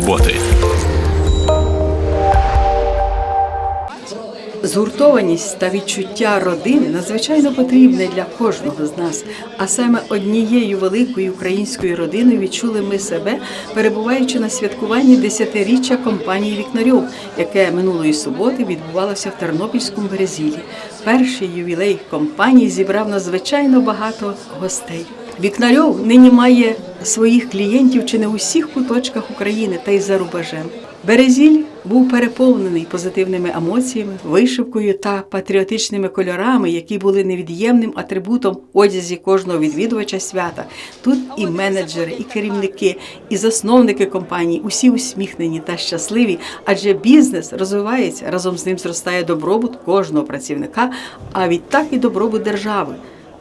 роботи. Згуртованість та відчуття родини надзвичайно потрібне для кожного з нас. А саме однією великою українською родиною відчули ми себе, перебуваючи на святкуванні десятиріччя компанії Вікнарьов, яке минулої суботи відбувалося в Тернопільському березілі. Перший ювілей компанії зібрав надзвичайно багато гостей. Вікнарьов нині має своїх клієнтів чи не у всіх куточках України та й за рубежем. Березіль був переповнений позитивними емоціями, вишивкою та патріотичними кольорами, які були невід'ємним атрибутом одязі кожного відвідувача свята. Тут і менеджери, і керівники, і засновники компанії, усі усміхнені та щасливі, адже бізнес розвивається разом з ним зростає добробут кожного працівника, а відтак і добробут держави.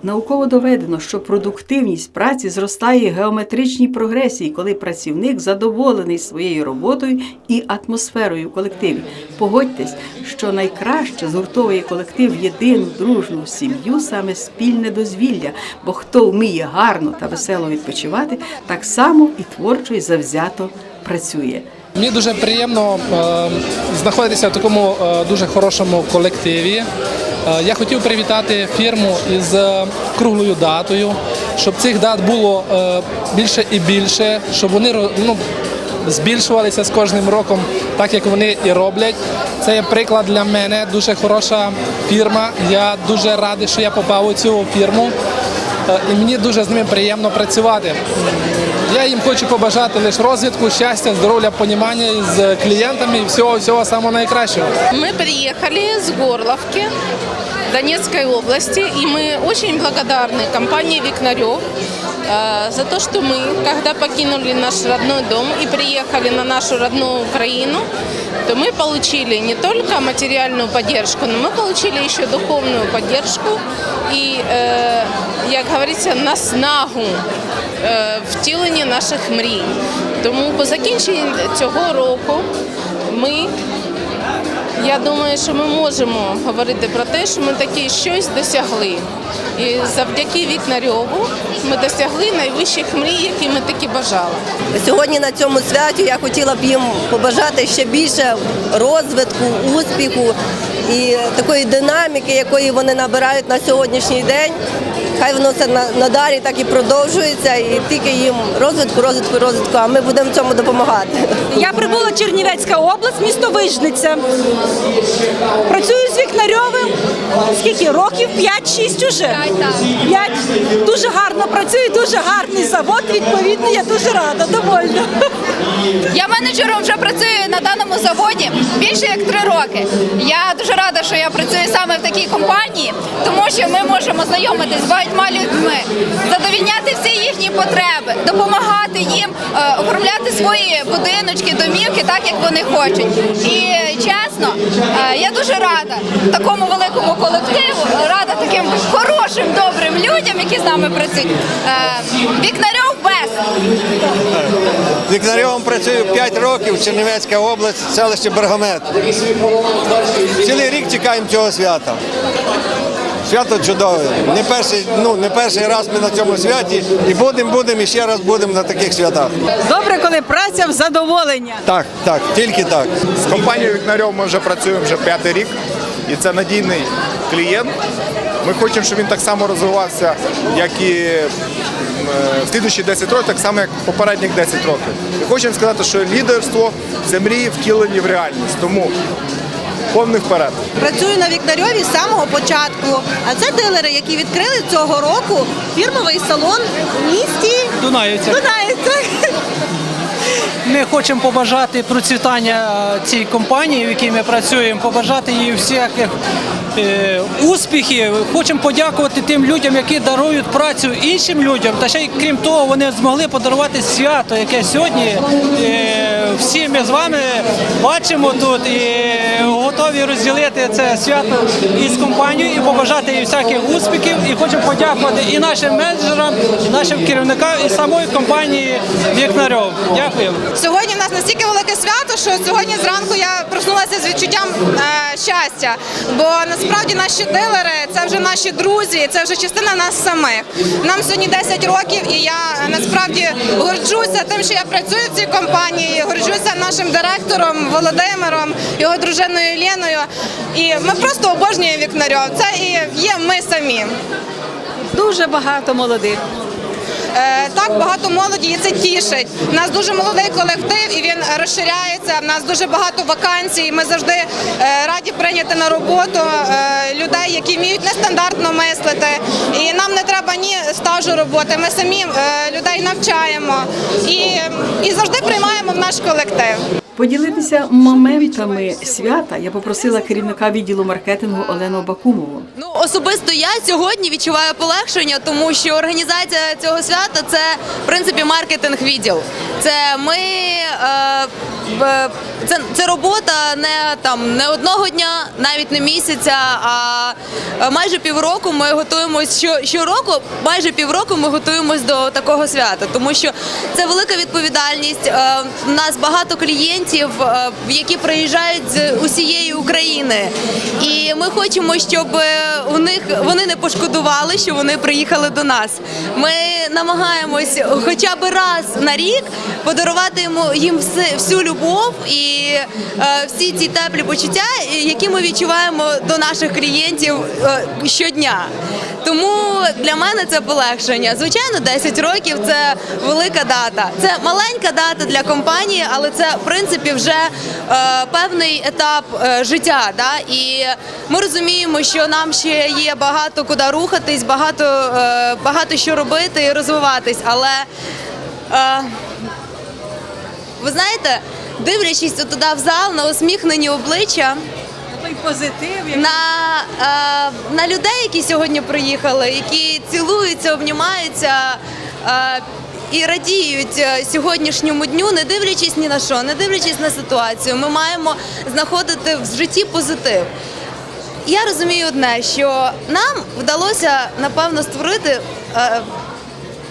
Науково доведено, що продуктивність праці зростає в геометричній прогресії, коли працівник задоволений своєю роботою і атмосферою в колективі. Погодьтесь, що найкраще згуртовує колектив єдину дружну сім'ю саме спільне дозвілля, бо хто вміє гарно та весело відпочивати, так само і творчо і завзято працює. Мені дуже приємно е, знаходитися в такому е, дуже хорошому колективі. Е, я хотів привітати фірму із е, круглою датою, щоб цих дат було е, більше і більше, щоб вони ну, збільшувалися з кожним роком, так як вони і роблять. Це є приклад для мене, дуже хороша фірма. Я дуже радий, що я попав у цю фірму. І мені дуже з ними приємно працювати. Я їм хочу побажати лише розвитку, щастя, здоров'я, понімання з клієнтами і всього, всього самого найкращого. Ми приїхали з Горловки Донецкой области, и мы очень благодарны компании Викнарев э, за то, что мы, когда покинули наш родной дом и приехали на нашу родную Украину, то мы получили не только материальную поддержку, но мы получили еще духовную поддержку и, э, як говорится, наснагу е, втілення наших мрій. Тому по закінченні цього року ми я думаю, що ми можемо говорити про те, що ми таки щось досягли. І завдяки Вікнарьову ми досягли найвищих мрій, які ми таки бажали. Сьогодні на цьому святі я хотіла б їм побажати ще більше розвитку, успіху і такої динаміки, якої вони набирають на сьогоднішній день. Хай воно це надалі так і продовжується, і тільки їм розвитку, розвитку, розвитку, а ми будемо цьому допомагати. Я прибула Чернівецька область, місто Вижниця. Працюю з Вікнарьовим. Скільки років? 5-6 уже. 5. Дуже гарно працюю, дуже гарний завод. Відповідно, я дуже рада, довольна. Я менеджером вже працюю на даному заводі більше як три роки. Я дуже рада, що я працюю саме в такій компанії, тому що ми можемо знайомитися з багатьма людьми, задовільняти всі їхні потреби, допомагати їм е, оформляти свої будиночки, домівки так, як вони хочуть. І чесно, е, я дуже рада такому великому колективу, рада таким хорошим, людям, які з нами працюють. Е, Вікнарьов без. Вікнарьовим працюю 5 років, Чернівецька область, селище Бергамет. Цілий рік чекаємо цього свята. Свято чудове. Не перший, ну, не перший раз ми на цьому святі і будемо, будемо, і ще раз будемо на таких святах. Добре, коли праця в задоволення. Так, так, тільки так. З компанією Вікнарьов ми вже працюємо вже п'ятий рік, і це надійний клієнт. Ми хочемо, щоб він так само розвивався, як і е, в слідуючі 10 років, так само, як попередніх 10 років. І хочемо сказати, що лідерство це мрії втілені в реальність. Тому повний вперед. Працюю на Вікнарьові з самого початку. А це дилери, які відкрили цього року фірмовий салон у місті Дунаївця. Дунаївця. Хочемо побажати процвітання цій компанії, в якій ми працюємо, побажати їй всяких е, успіхів. Хочемо подякувати тим людям, які дарують працю іншим людям. Та ще й крім того, вони змогли подарувати свято, яке сьогодні е, всі ми з вами бачимо тут і готові розділити це свято із компанією і побажати їй всяких успіхів. І хочемо подякувати і нашим менеджерам, і нашим керівникам, і самої компанії Вікнарьов. Дякую. Сьогодні в нас настільки велике свято, що сьогодні зранку я проснулася з відчуттям е, щастя. Бо насправді наші дилери це вже наші друзі, це вже частина нас самих. Нам сьогодні 10 років, і я насправді горджуся тим, що я працюю в цій компанії. Горджуся нашим директором Володимиром, його дружиною Леною. І ми просто обожнюємо вікнарьов. Це і є ми самі. Дуже багато молодих. Е, Так багато молоді, і це тішить. У нас дуже молодий колектив, і він розширяється. У нас дуже багато вакансій. Ми завжди е, раді прийняти на роботу е, людей, які вміють нестандартно мислити. І нам не треба ні стажу роботи. Ми самі людей навчаємо і, і завжди приймаємо в наш колектив. Поділитися моментами свята я попросила керівника відділу маркетингу Олену Бакумову. Ну особисто я сьогодні відчуваю полегшення, тому що організація цього свята це в принципі маркетинг відділ. Це ми е, це, це робота не там не одного дня, навіть не місяця, а е, майже півроку ми готуємось що, щороку, майже півроку ми готуємось до такого свята, тому що це велика відповідальність. Е, У нас багато клієнтів, е, які приїжджають з усієї України, і ми хочемо, щоб у них вони не пошкодували, що вони приїхали до нас. Ми намагаємось хоча б раз на рік подарувати йому їм все, всю любов і е, всі ці теплі почуття, які ми відчуваємо до наших клієнтів е, щодня. Тому для мене це полегшення. Звичайно, 10 років це велика дата. Це маленька дата для компанії, але це в принципі вже е, певний етап е, життя. Да? І ми розуміємо, що нам ще є багато куди рухатись, багато, е, багато що робити розвиватись. Але е, ви знаєте, дивлячись туди в зал на усміхнені обличчя Той позитив, на, е, на людей, які сьогодні приїхали, які цілуються, обнімаються е, і радіють е, сьогоднішньому дню, не дивлячись ні на що, не дивлячись на ситуацію. Ми маємо знаходити в житті позитив. Я розумію одне, що нам вдалося напевно створити е,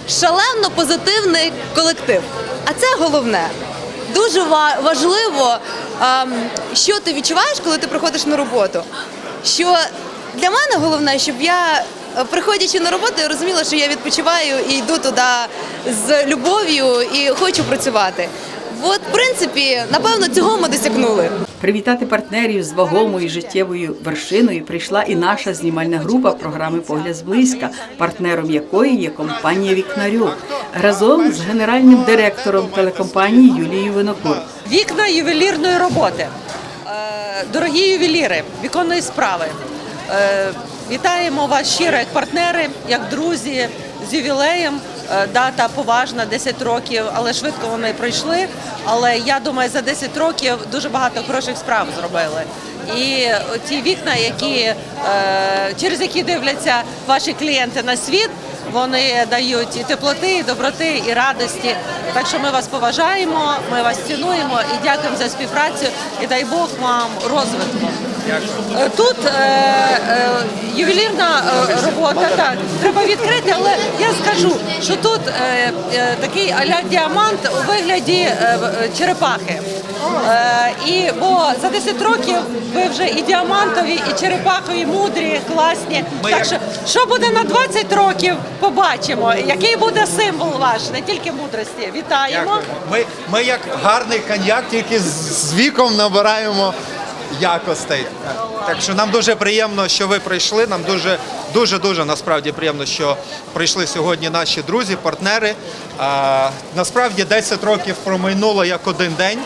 шалено позитивний колектив. А це головне. Дуже важливо, ем, що ти відчуваєш, коли ти приходиш на роботу. Що для мене головне, щоб я, е, приходячи на роботу, розуміла, що я відпочиваю і йду туди з любов'ю і хочу працювати. От, в принципі, напевно, цього ми досягнули. Привітати партнерів з вагомою життєвою вершиною прийшла і наша знімальна група програми Погляд зблизька, партнером якої є компанія Вікнарьов разом з генеральним директором телекомпанії Юлією Винокур. Вікна ювелірної роботи. Е, Дорогі ювеліри, віконної справи. е, Вітаємо вас щиро як партнери, як друзі з ювілеєм. Е, Дата поважна, 10 років, але швидко вони пройшли. Але я думаю, за 10 років дуже багато хороших справ зробили. І ті вікна, які е, через які дивляться ваші клієнти на світ, вони дають і теплоти, і доброти, і радості. Так що ми вас поважаємо, ми вас цінуємо і дякуємо за співпрацю. І дай Бог вам розвитку. Е, Тут е, е, ювелірна робота, так треба відкрити, але я скажу, що тут такий аля діамант у вигляді черепахи. І бо за 10 років ви вже і діамантові, і черепахові, мудрі, класні. так що, що буде на 20 років, побачимо. Який буде символ ваш, не тільки мудрості. Вітаємо. Ми, ми як гарний коньяк, тільки з віком набираємо якостей. Так що нам дуже приємно, що ви прийшли. Нам дуже дуже дуже насправді приємно, що прийшли сьогодні наші друзі, партнери. Насправді 10 років промайнуло як один день.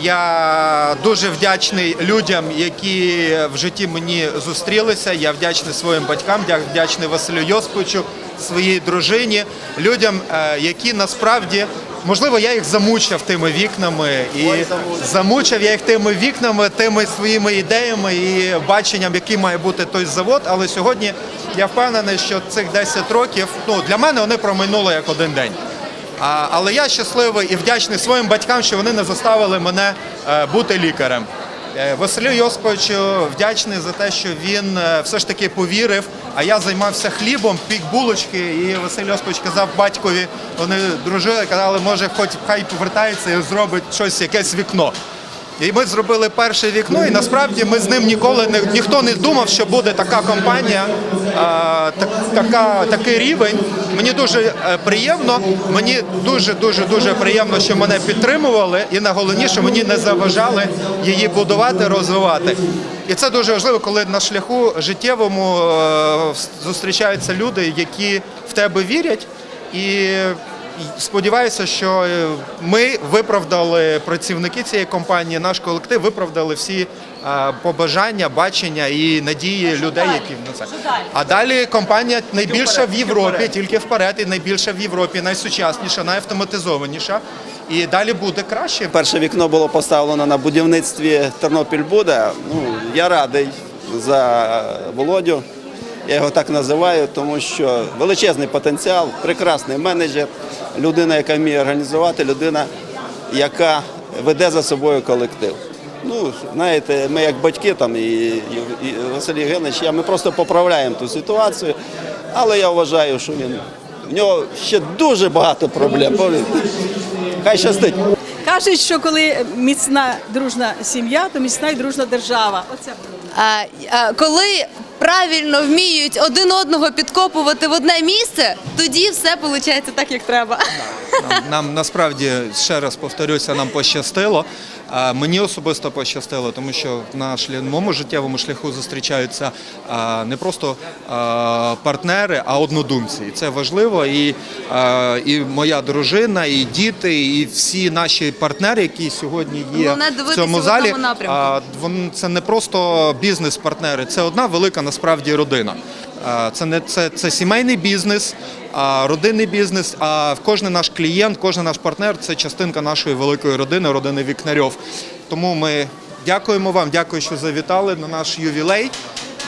Я дуже вдячний людям, які в житті мені зустрілися. Я вдячний своїм батькам, дя- вдячний Василю Йосиповичу, своїй дружині, людям, е, які насправді, можливо, я їх замучив тими вікнами, і замучив я їх тими вікнами, тими своїми ідеями і баченням, який має бути той завод. Але сьогодні я впевнений, що цих 10 років ну для мене вони проминули як один день. А, але я щасливий і вдячний своїм батькам, що вони не заставили мене е, бути лікарем. Е, Василю Йосиповичу вдячний за те, що він е, все ж таки повірив. А я займався хлібом, пік булочки, і Василь Йосипович казав батькові, вони дружили, казали, може, хоч хай повертається і зробить щось, якесь вікно. І ми зробили перше вікно, і насправді ми з ним ніколи не ніхто не думав, що буде така компанія, а, так, така, такий рівень. Мені дуже е, приємно. Мені дуже дуже дуже приємно, що мене підтримували, і найголовніше, мені не заважали її будувати, розвивати. І це дуже важливо, коли на шляху життєвому е, зустрічаються люди, які в тебе вірять і. Сподіваюся, що е, ми виправдали працівники цієї компанії, наш колектив виправдали всі е, побажання, бачення і надії людей, які на це. А далі компанія найбільша в Європі, тільки вперед, і найбільша в Європі, найсучасніша, найавтоматизованіша. І далі буде краще. Перше вікно було поставлено на будівництві Тернопіль-Буде. Ну, я радий за Володю. Я його так називаю, тому що величезний потенціал, прекрасний менеджер, людина, яка вміє організувати, людина, яка веде за собою колектив. Ну, знаєте, ми як батьки там і, і, і Василь Євгенович, я, ми просто поправляємо ту ситуацію, але я вважаю, що він в нього ще дуже багато проблем. Хай щастить. Кажуть, що коли міцна дружна сім'я, то міцна і дружна держава. Оце А, а, коли правильно вміють один одного підкопувати в одне місце, тоді все виходить так, як треба. Нам, нам насправді ще раз повторюся, нам пощастило. Мені особисто пощастило, тому що на моєму життєвому шляху зустрічаються не просто партнери, а однодумці. І це важливо. І, і моя дружина, і діти, і всі наші партнери, які сьогодні є в дивитися цьому в залі. це не просто бізнес-партнери, це одна велика насправді родина. Це не це, це сімейний бізнес, родинний бізнес. А кожен наш клієнт, кожен наш партнер це частинка нашої великої родини, родини Вікнарьов. Тому ми дякуємо вам, дякую, що завітали на наш ювілей.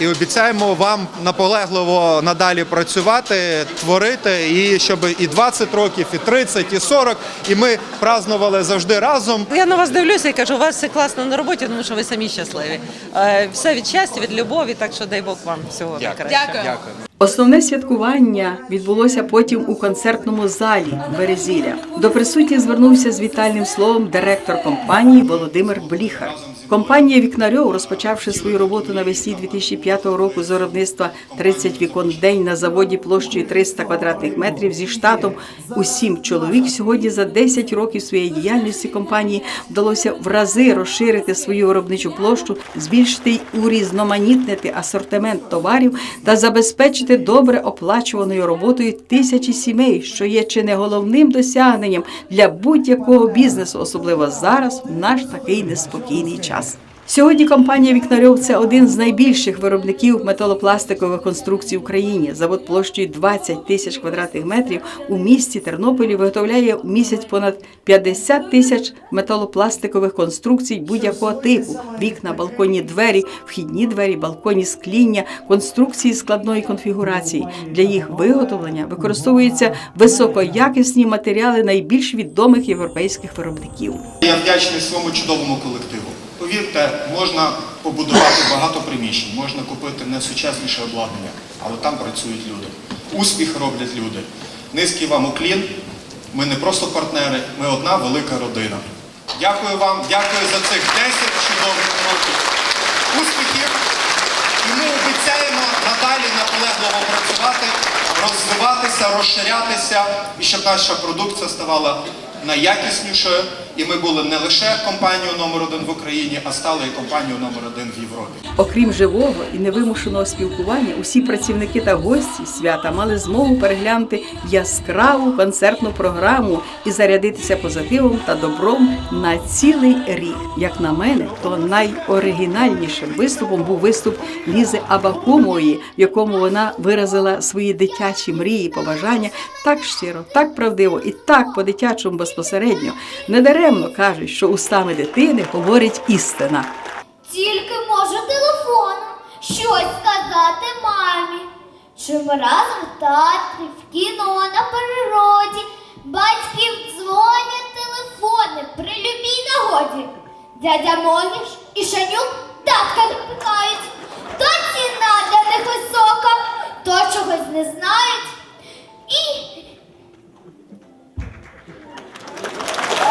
І обіцяємо вам наполегливо надалі працювати, творити, і щоб і 20 років, і 30, і 40, і ми празнували завжди разом. Я на вас дивлюся і кажу, у вас все класно на роботі, тому що ви самі щасливі. Е, Все від щастя, від любові, так що дай Бог вам всього. Дякую. Дякую. Основне святкування відбулося потім у концертному залі Березілля. До присутніх звернувся з вітальним словом директор компанії Володимир Бліхар. Компанія Вікнарьов, розпочавши свою роботу навесні 2005 року з виробництва 30 вікон в день на заводі площею 300 квадратних метрів зі штатом у 7 чоловік, сьогодні за 10 років своєї діяльності компанії вдалося в рази розширити свою виробничу площу, збільшити й урізноманітнити асортимент товарів та забезпечити добре оплачуваною роботою тисячі сімей, що є чи не головним досягненням для будь-якого бізнесу, особливо зараз, в наш такий неспокійний час. Сьогодні компанія Вікнарьов це один з найбільших виробників металопластикових конструкцій в Україні. Завод площею 20 тисяч квадратних метрів у місті Тернополі виготовляє в місяць понад 50 тисяч металопластикових конструкцій будь-якого типу: вікна, балконні двері, вхідні двері, балконні скління, конструкції складної конфігурації. Для їх виготовлення використовуються високоякісні матеріали найбільш відомих європейських виробників. Я вдячний своєму чудовому колективу. Повірте, можна побудувати багато приміщень, можна купити найсучасніше обладнання, але там працюють люди. Успіх роблять люди. Низький вам уклін. Ми не просто партнери, ми одна велика родина. Дякую вам, дякую за цих 10 чудових років успіхів. І ми обіцяємо надалі наполегливо працювати, розвиватися, розширятися і щоб наша продукція ставала найякіснішою. І ми були не лише компанією номер один в Україні, а стали і компанією номер один в Європі. Окрім живого і невимушеного спілкування, усі працівники та гості свята мали змогу переглянути яскраву концертну програму і зарядитися позитивом та добром на цілий рік. Як на мене, то найоригінальнішим виступом був виступ Лізи Абакумової, в якому вона виразила свої дитячі мрії, побажання так щиро, так правдиво і так по-дитячому безпосередньо. Недаремно кажуть, що устами дитини говорить істина. Тільки можу телефоном щось сказати мамі. Чи ми разом в в кіно, на природі, Батьків дзвонять телефони при любій нагоді. Дядя Моніш і Шанюк татка не питають. То ціна для них висока, то чогось не знають. І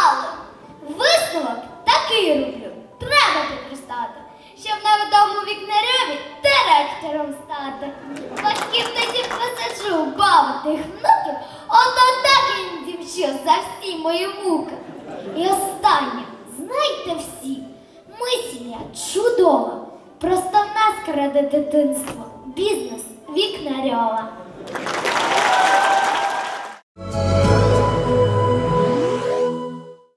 оракали. Висновок такий роблю. Треба підростати, щоб на невідому вікнареві директором стати. Батьків тоді посаджу бавитих внуків, ото так їм дівчу за всі мої муки. І останнє, знайте всі, ми сім'я чудова. Просто в нас краде дитинство, бізнес вікнарьова.